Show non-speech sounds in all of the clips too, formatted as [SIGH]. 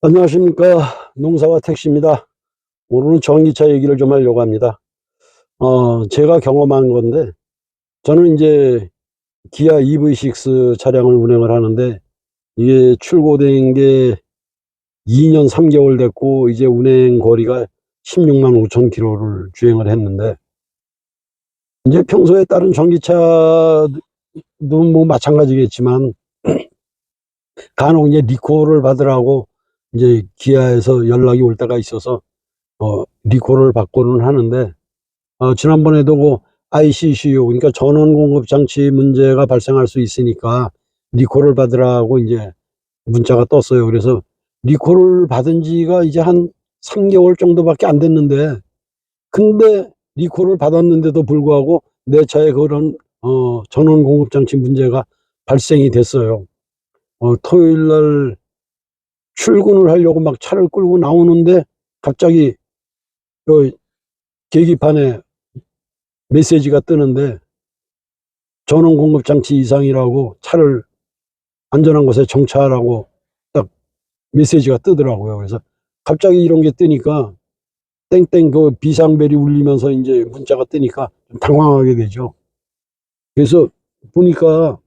안녕하십니까. 농사와 택시입니다. 오늘은 전기차 얘기를 좀 하려고 합니다. 어, 제가 경험한 건데, 저는 이제 기아 EV6 차량을 운행을 하는데, 이게 출고된 게 2년 3개월 됐고, 이제 운행 거리가 16만 5천 킬로를 주행을 했는데, 이제 평소에 다른 전기차도 뭐 마찬가지겠지만, [CLEARS THROAT] 간혹 이제 리콜을 받으라고 이제 기아에서 연락이 올 때가 있어서 어 리콜을 받고는 하는데 어 지난번에도 그 ICCU 그러니까 전원 공급 장치 문제가 발생할 수 있으니까 리콜을 받으라고 이제 문자가 떴어요. 그래서 리콜을 받은 지가 이제 한 3개월 정도밖에 안 됐는데 근데 리콜을 받았는데도 불구하고 내 차에 그런 어 전원 공급 장치 문제가 발생이 됐어요. 어 토요일 날 출근을 하려고 막 차를 끌고 나오는데 갑자기 그 계기판에 메시지가 뜨는데 전원 공급 장치 이상이라고 차를 안전한 곳에 정차하라고 딱 메시지가 뜨더라고요. 그래서 갑자기 이런 게 뜨니까 땡땡 그 비상벨이 울리면서 이제 문자가 뜨니까 좀 당황하게 되죠. 그래서 보니까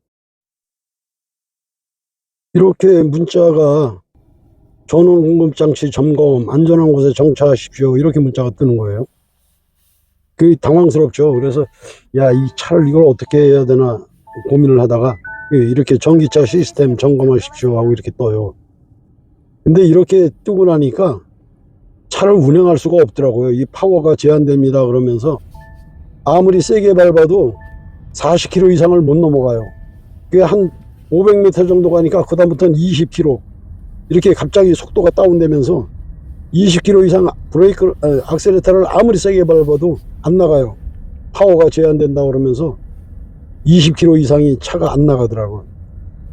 이렇게 문자가 전원 공급 장치 점검, 안전한 곳에 정차하십시오. 이렇게 문자가 뜨는 거예요. 그 당황스럽죠. 그래서 야, 이 차를 이걸 어떻게 해야 되나 고민을 하다가 예, 이렇게 전기차 시스템 점검하십시오 하고 이렇게 떠요. 근데 이렇게 뜨고 나니까 차를 운행할 수가 없더라고요. 이 파워가 제한됩니다. 그러면서 아무리 세게 밟아도 40km 이상을 못 넘어가요. 그게 한 500m 정도 가니까 그다음부터는 20km. 이렇게 갑자기 속도가 다운되면서 20km 이상 브레이크 아, 악셀레터를 아무리 세게 밟아도 안 나가요. 파워가 제한된다 그러면서 20km 이상이 차가 안 나가더라고요.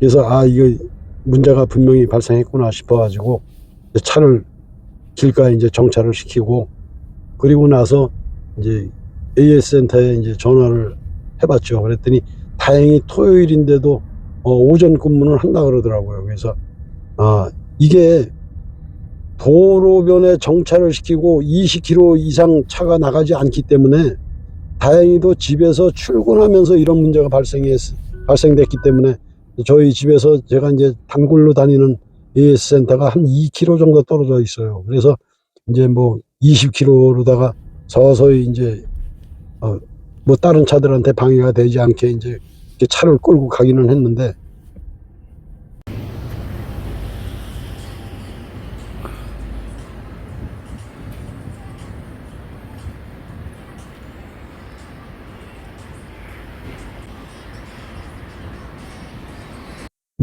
그래서 아 이거 문제가 분명히 발생했구나 싶어가지고 차를 길가에 이제 정차를 시키고 그리고 나서 이제 AS 센터에 이제 전화를 해봤죠. 그랬더니 다행히 토요일인데도 어, 오전 근무는 한다 그러더라고요. 그래서 아 이게 도로변에 정차를 시키고 20km 이상 차가 나가지 않기 때문에 다행히도 집에서 출근하면서 이런 문제가 발생했, 발생됐기 때문에 저희 집에서 제가 이제 단골로 다니는 AS 센터가 한 2km 정도 떨어져 있어요. 그래서 이제 뭐 20km로다가 서서히 이제 어, 뭐 다른 차들한테 방해가 되지 않게 이제 차를 끌고 가기는 했는데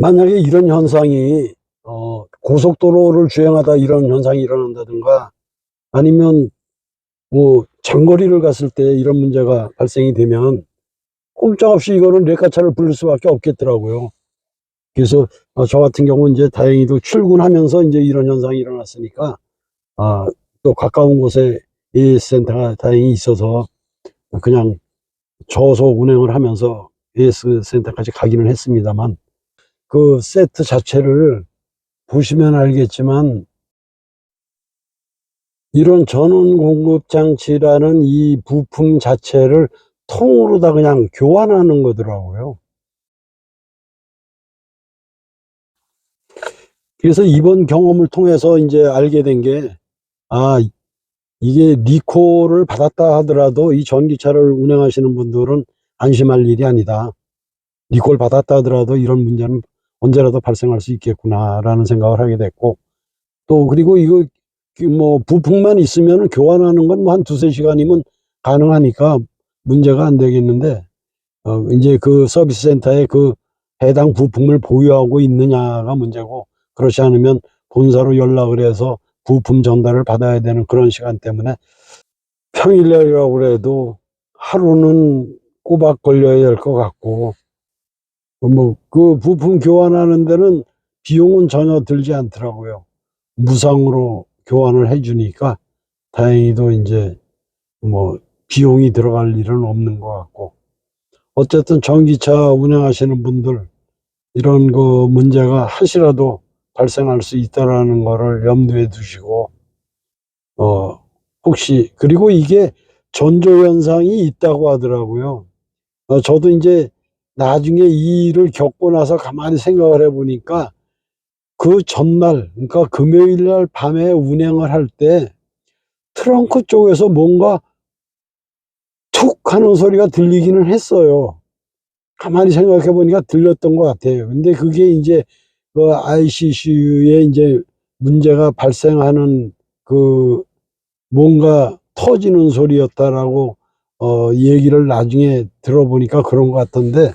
만약에 이런 현상이 어, 고속도로를 주행하다 이런 현상이 일어난다든가 아니면 뭐 장거리를 갔을 때 이런 문제가 발생이 되면 꼼짝없이 이거는 레카차를 부를 수밖에 없겠더라고요. 그래서 어, 저 같은 경우는 이제 다행히도 출근하면서 이제 이런 현상이 일어났으니까 아, 또 가까운 곳에 AS 센터가 다행히 있어서 그냥 저속 운행을 하면서 AS 센터까지 가기는 했습니다만 그 세트 자체를 보시면 알겠지만 이런 전원 공급 장치라는 이 부품 자체를 통으로 다 그냥 교환하는 거더라고요. 그래서 이번 경험을 통해서 이제 알게 된 게, 아, 이게 리콜을 받았다 하더라도 이 전기차를 운행하시는 분들은 안심할 일이 아니다. 리콜 받았다 하더라도 이런 문제는 언제라도 발생할 수 있겠구나라는 생각을 하게 됐고, 또 그리고 이거 그뭐 부품만 있으면 교환하는 건 뭐 한 두세 시간이면 가능하니까 문제가 안 되겠는데, 어, 이제 그 서비스 센터에 그 해당 부품을 보유하고 있느냐가 문제고, 그렇지 않으면 본사로 연락을 해서 부품 전달을 받아야 되는 그런 시간 때문에 평일날이라고 그래도 하루는 꼬박 걸려야 될것 같고, 뭐, 그 부품 교환하는 데는 비용은 전혀 들지 않더라고요. 무상으로 교환을 해주니까 다행히도 이제 뭐 비용이 들어갈 일은 없는 것 같고 어쨌든 전기차 운행하시는 분들 이런 거 문제가 하시라도 발생할 수 있다라는 거를 염두에 두시고 어 혹시 그리고 이게 전조 현상이 있다고 하더라고요. 어, 저도 이제 나중에 이 일을 겪고 나서 가만히 생각을 해보니까 그 전날, 그러니까 금요일 날 밤에 운행을 할 때 트렁크 쪽에서 뭔가 툭 하는 소리가 들리기는 했어요. 가만히 생각해 보니까 들렸던 것 같아요. 근데 그게 이제 그 ICC에 이제 문제가 발생하는 그 뭔가 터지는 소리였다라고 어 얘기를 나중에 들어보니까 그런 것 같던데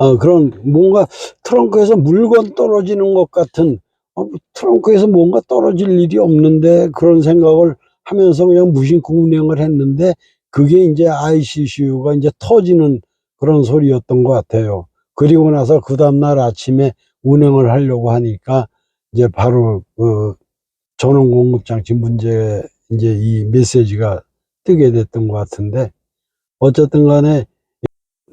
어 그런 뭔가 트렁크에서 물건 떨어지는 것 같은 어, 트렁크에서 뭔가 떨어질 일이 없는데 그런 생각을 하면서 그냥 무심코 운행을 했는데 그게 이제 ICCU가 이제 터지는 그런 소리였던 것 같아요. 그리고 나서 그 다음날 아침에 운행을 하려고 하니까 이제 바로 그 전원 공급 장치 문제 이제 이 메시지가 뜨게 됐던 것 같은데 어쨌든 간에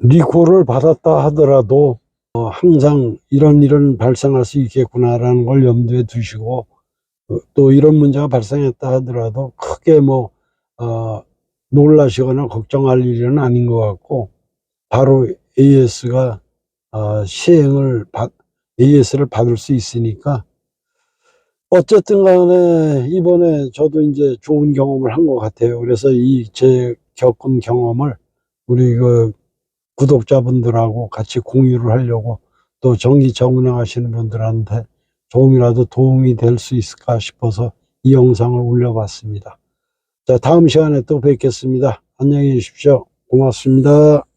리콜을 받았다 하더라도 어, 항상 이런 일은 발생할 수 있겠구나라는 걸 염두에 두시고 어, 또 이런 문제가 발생했다 하더라도 크게 뭐 어, 놀라시거나 걱정할 일은 아닌 것 같고 바로 AS가 어, 시행을 받 AS를 받을 수 있으니까 어쨌든 간에 이번에 저도 이제 좋은 경험을 한 것 같아요. 그래서 이 제 겪은 경험을 우리 그 구독자분들하고 같이 공유를 하려고 또 전기차 운행하시는 분들한테 조금이라도 도움이 될 수 있을까 싶어서 이 영상을 올려봤습니다. 자, 다음 시간에 또 뵙겠습니다. 안녕히 계십시오. 고맙습니다.